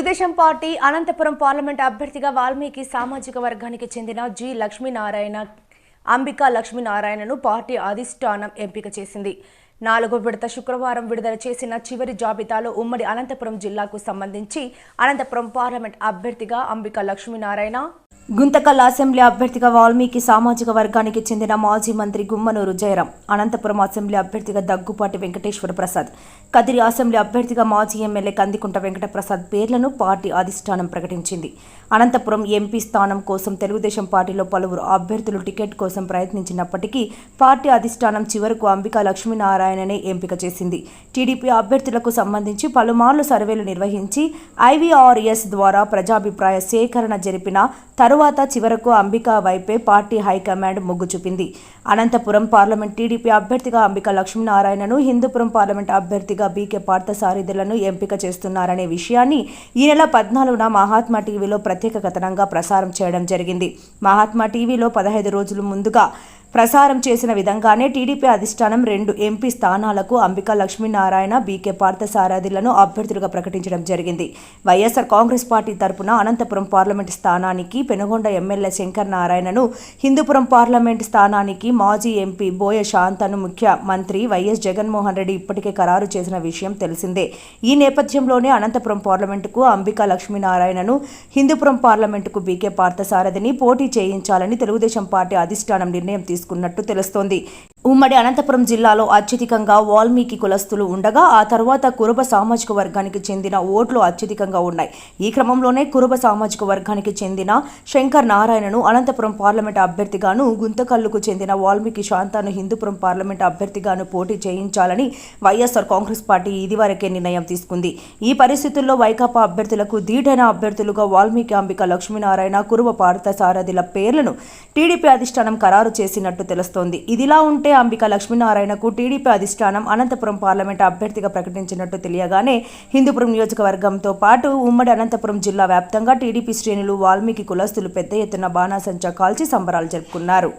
Telugu Desam party Anantapuram parliament అభ్యర్థిగా వాల్మీకి సామాజిక వర్గానికి చెందిన జి లక్ష్మీనారాయణ అంబికా లక్ష్మీనారాయణను పార్టీ అధిష్టానం ఎంపిక చేసింది. నాలుగో విడత శుక్రవారం విడుదల చేసిన చివరి జాబితాలో ఉమ్మడి అనంతపురం జిల్లాకు సంబంధించి అనంతపురం పార్లమెంట్ అభ్యర్థిగా అంబికా లక్ష్మీనారాయణ గుంతకల్ అసెంబ్లీ అభ్యర్థిగా వాల్మీకి సామాజిక వర్గానికి చెందిన మాజీ మంత్రి గుమ్మనూరు జయరాం అనంతపురం అసెంబ్లీ అభ్యర్థిగా దగ్గుపాటి వెంకటేశ్వర ప్రసాద్ కదిరి అసెంబ్లీ అభ్యర్థిగా మాజీ ఎమ్మెల్యే కందికుంట వెంకటప్రసాద్ పేర్లను పార్టీ అధిష్టానం ప్రకటించింది. అనంతపురం ఎంపీ స్థానం కోసం తెలుగుదేశం పార్టీలో పలువురు అభ్యర్థులు టికెట్ కోసం ప్రయత్నించినప్పటికీ పార్టీ అధిష్టానం చివరకు అంబికా లక్ష్మీనారాయణనే ఎంపిక చేసింది. టీడీపీ అభ్యర్థులకు సంబంధించి పలుమార్లు సర్వేలు నిర్వహించి ఐవీఆర్ఎస్ ద్వారా ప్రజాభిప్రాయ సేకరణ జరిపిన తరువాత చివరకు అంబికా వైపే పార్టీ హైకమాండ్ మొగ్గు చూపింది. అనంతపురం పార్లమెంట్ టీడీపీ అభ్యర్థిగా అంబికా లక్ష్మీనారాయణను హిందూపురం పార్లమెంట్ అభ్యర్థిగా బీకే పార్థసారథులను ఎంపిక చేస్తున్నారనే విషయాన్ని ఈ నెల పద్నాలుగున మహాత్మా టీవీలో ప్రత్యేక కథనంగా ప్రసారం చేయడం జరిగింది. మహాత్మా టీవీలో పదహైదు రోజుల ముందుగా ప్రసారం చేసిన విధంగానే టీడీపీ అధిష్టానం రెండు ఎంపీ స్థానాలకు అంబికా లక్ష్మీనారాయణ బీకే పార్థసారథిలను అభ్యర్థులుగా ప్రకటించడం జరిగింది. వైఎస్ఆర్ కాంగ్రెస్ పార్టీ తరపున అనంతపురం పార్లమెంట్ స్థానానికి పెనుగొండ ఎమ్మెల్యే శంకర్ నారాయణను హిందూపురం పార్లమెంట్ స్థానానికి మాజీ ఎంపీ బోయ శాంతను ముఖ్యమంత్రి వైఎస్ జగన్మోహన్ రెడ్డి ఇప్పటికే ఖరారు చేసిన విషయం తెలిసిందే. ఈ నేపథ్యంలోనే అనంతపురం పార్లమెంటుకు అంబికా లక్ష్మీనారాయణను హిందూపురం పార్లమెంటుకు బీకే పార్థసారథిని పోటీ చేయించాలని తెలుగుదేశం పార్టీ అధిష్టానం నిర్ణయం తీసుకున్నట్టు తెలుస్తోంది. ఉమ్మడి అనంతపురం జిల్లాలో అత్యధికంగా వాల్మీకి కులస్తులు ఉండగా ఆ తర్వాత కురుబ సామాజిక వర్గానికి చెందిన ఓట్లు అత్యధికంగా ఉన్నాయి. ఈ క్రమంలోనే కురుబ సామాజిక వర్గానికి చెందిన శంకర్ నారాయణను అనంతపురం పార్లమెంట్ అభ్యర్థిగాను గుంతకల్లుకు చెందిన వాల్మీకి శాంతాను హిందూపురం పార్లమెంట్ అభ్యర్థిగాను పోటీ చేయించాలని వైఎస్ఆర్ కాంగ్రెస్ పార్టీ ఇదివరకే నిర్ణయం తీసుకుంది. ఈ పరిస్థితుల్లో వైకాపా అభ్యర్థులకు ధీటైన అభ్యర్థులుగా వాల్మీకి అంబిక లక్ష్మీనారాయణ కురువ పార్థసారథిల పేర్లను టీడీపీ అధిష్టానం ఖరారు చేసినట్టు తెలుస్తోంది. ఇదిలా ఉంటే అంబిక లక్ష్మీనారాయణకు టీడీపీ అధిష్టానం అనంతపురం పార్లమెంట్ అభ్యర్థిగా ప్రకటించినట్టు తెలియగానే హిందూపురం నియోజకవర్గంతో పాటు ఉమ్మడి అనంతపురం జిల్లా వ్యాప్తంగా టీడీపీ శ్రేణులు వాల్మీకి కులస్తులు పెద్ద ఎత్తున బాణాసంచా కాల్చి సంబరాలు జరుపుకున్నారు.